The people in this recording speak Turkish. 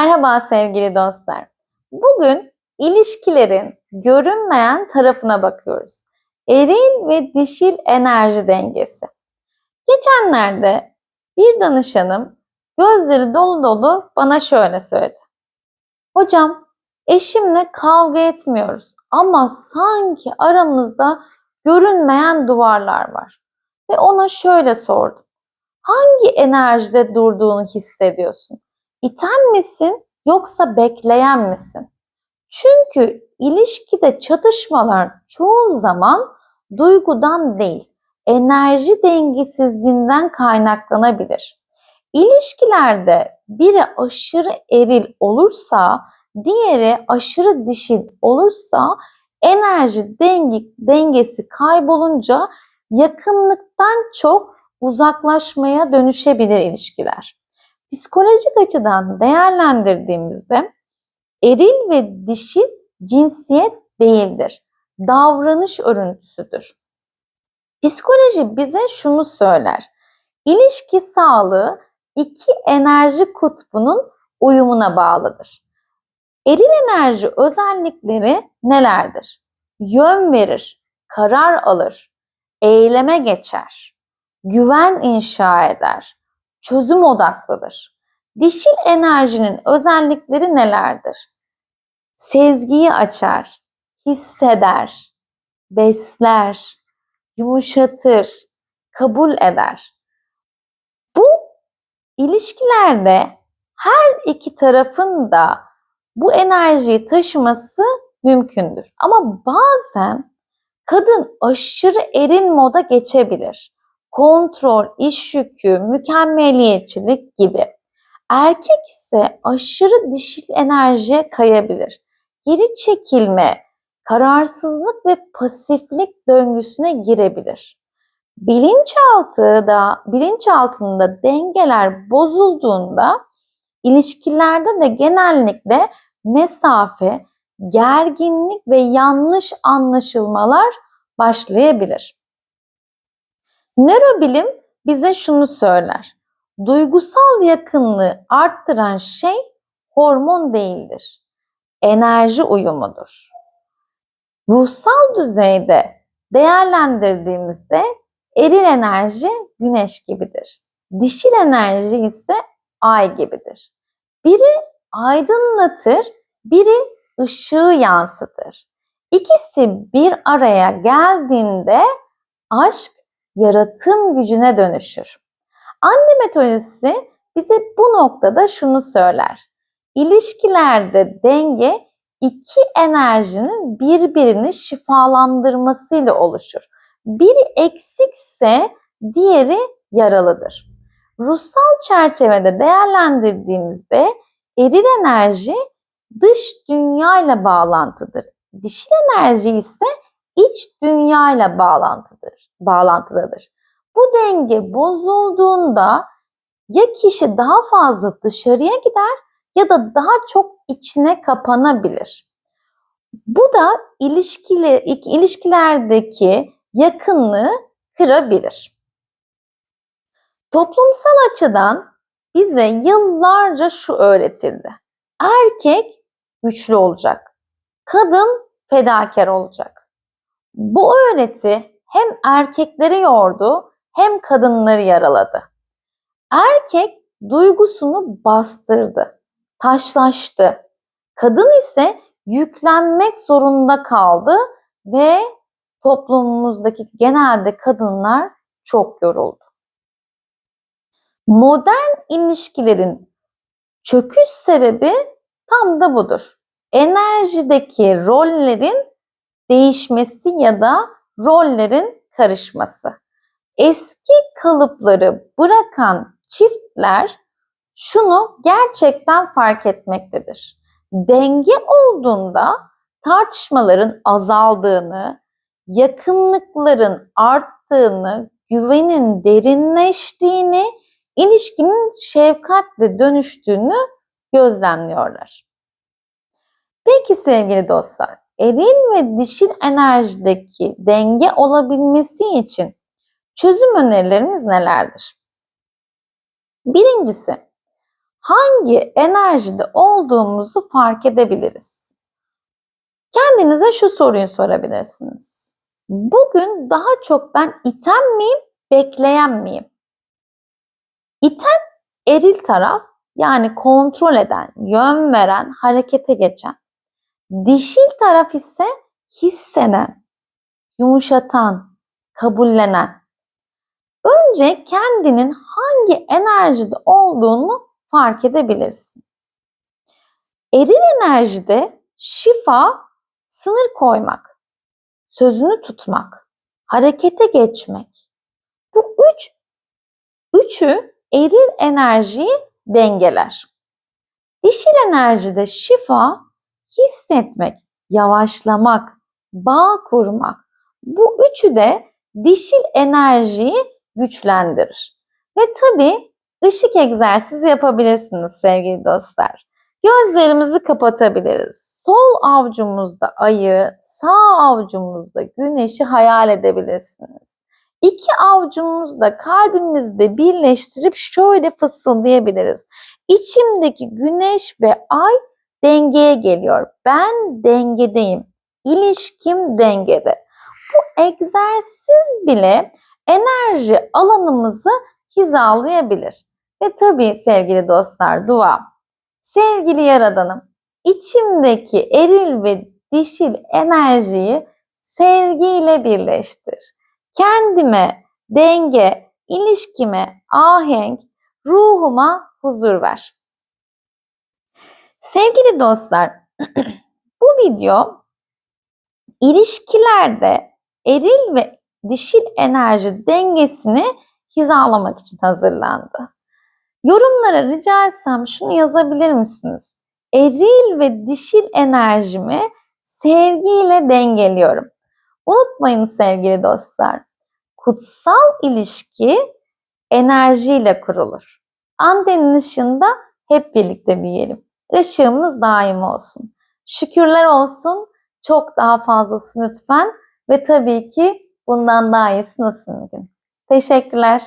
Merhaba sevgili dostlar. Bugün ilişkilerin görünmeyen tarafına bakıyoruz. Eril ve dişil enerji dengesi. Geçenlerde bir danışanım gözleri dolu dolu bana şöyle söyledi. Hocam eşimle kavga etmiyoruz ama sanki aramızda görünmeyen duvarlar var. Ve ona şöyle sordum. Hangi enerjide durduğunu hissediyorsun? İten misin yoksa bekleyen misin? Çünkü ilişkide çatışmalar çoğu zaman duygudan değil, enerji dengesizliğinden kaynaklanabilir. İlişkilerde biri aşırı eril olursa, diğeri aşırı dişil olursa enerji denge, dengesi kaybolunca yakınlıktan çok uzaklaşmaya dönüşebilir ilişkiler. Psikolojik açıdan değerlendirdiğimizde eril ve dişil cinsiyet değildir. Davranış örüntüsüdür. Psikoloji bize şunu söyler. İlişki sağlığı iki enerji kutbunun uyumuna bağlıdır. Eril enerji özellikleri nelerdir? Yön verir, karar alır, eyleme geçer, güven inşa eder, çözüm odaklıdır. Dişil enerjinin özellikleri nelerdir? Sezgiyi açar, hisseder, besler, yumuşatır, kabul eder. Bu ilişkilerde her iki tarafın da bu enerjiyi taşıması mümkündür. Ama bazen kadın aşırı eril moda geçebilir kontrol, iş yükü, mükemmeliyetçilik gibi. Erkek ise aşırı dişil enerjiye kayabilir. Geri çekilme, kararsızlık ve pasiflik döngüsüne girebilir. Bilinçaltı da bilinçaltında dengeler bozulduğunda ilişkilerde de genellikle mesafe, gerginlik ve yanlış anlaşılmalar başlayabilir. Nörobilim bize şunu söyler. Duygusal yakınlığı arttıran şey hormon değildir. Enerji uyumudur. Ruhsal düzeyde değerlendirdiğimizde eril enerji güneş gibidir. Dişil enerji ise ay gibidir. Biri aydınlatır, biri ışığı yansıtır. İkisi bir araya geldiğinde aşk yaratım gücüne dönüşür. Anne metodisi bize bu noktada şunu söyler. İlişkilerde denge iki enerjinin birbirini şifalandırmasıyla oluşur. Biri eksikse diğeri yaralıdır. Ruhsal çerçevede değerlendirdiğimizde eril enerji dış dünya ile bağlantıdır. Dişil enerji ise iç dünya ile bağlantıdır, bağlantıdadır. Bu denge bozulduğunda ya kişi daha fazla dışarıya gider ya da daha çok içine kapanabilir. Bu da ilişkili, ilişkilerdeki yakınlığı kırabilir. Toplumsal açıdan bize yıllarca şu öğretildi. Erkek güçlü olacak. Kadın fedakar olacak. Bu öğreti hem erkekleri yordu hem kadınları yaraladı. Erkek duygusunu bastırdı, taşlaştı. Kadın ise yüklenmek zorunda kaldı ve toplumumuzdaki genelde kadınlar çok yoruldu. Modern ilişkilerin çöküş sebebi tam da budur. Enerjideki rollerin değişmesi ya da rollerin karışması. Eski kalıpları bırakan çiftler şunu gerçekten fark etmektedir. Denge olduğunda tartışmaların azaldığını, yakınlıkların arttığını, güvenin derinleştiğini, ilişkinin şefkatle dönüştüğünü gözlemliyorlar. Peki sevgili dostlar, eril ve dişil enerjideki denge olabilmesi için çözüm önerilerimiz nelerdir? Birincisi, hangi enerjide olduğumuzu fark edebiliriz. Kendinize şu soruyu sorabilirsiniz. Bugün daha çok ben iten miyim, bekleyen miyim? İten eril taraf yani kontrol eden, yön veren, harekete geçen. Dişil taraf ise hisseden, yumuşatan, kabullenen. Önce kendinin hangi enerjide olduğunu fark edebilirsin. Eril enerjide şifa, sınır koymak, sözünü tutmak, harekete geçmek. Bu üç, üçü eril enerjiyi dengeler. Dişil enerjide şifa, hissetmek, yavaşlamak, bağ kurmak. Bu üçü de dişil enerjiyi güçlendirir. Ve tabii ışık egzersizi yapabilirsiniz sevgili dostlar. Gözlerimizi kapatabiliriz. Sol avucumuzda ayı, sağ avucumuzda güneşi hayal edebilirsiniz. İki avucumuzda kalbimizde birleştirip şöyle fısıldayabiliriz. İçimdeki güneş ve ay dengeye geliyor. Ben dengedeyim. İlişkim dengede. Bu egzersiz bile enerji alanımızı hizalayabilir. Ve tabii sevgili dostlar dua. Sevgili Yaradanım, içimdeki eril ve dişil enerjiyi sevgiyle birleştir. Kendime denge, ilişkime ahenk, ruhuma huzur ver. Sevgili dostlar, bu video ilişkilerde eril ve dişil enerji dengesini hizalamak için hazırlandı. Yorumlara rica etsem şunu yazabilir misiniz? Eril ve dişil enerjimi sevgiyle dengeliyorum. Unutmayın sevgili dostlar, kutsal ilişki enerjiyle kurulur. Antenin ışığında hep birlikte büyüyelim. Işığımız daim olsun. Şükürler olsun. Çok daha fazlası lütfen. Ve tabii ki bundan daha iyisi nasıl mümkün? Teşekkürler.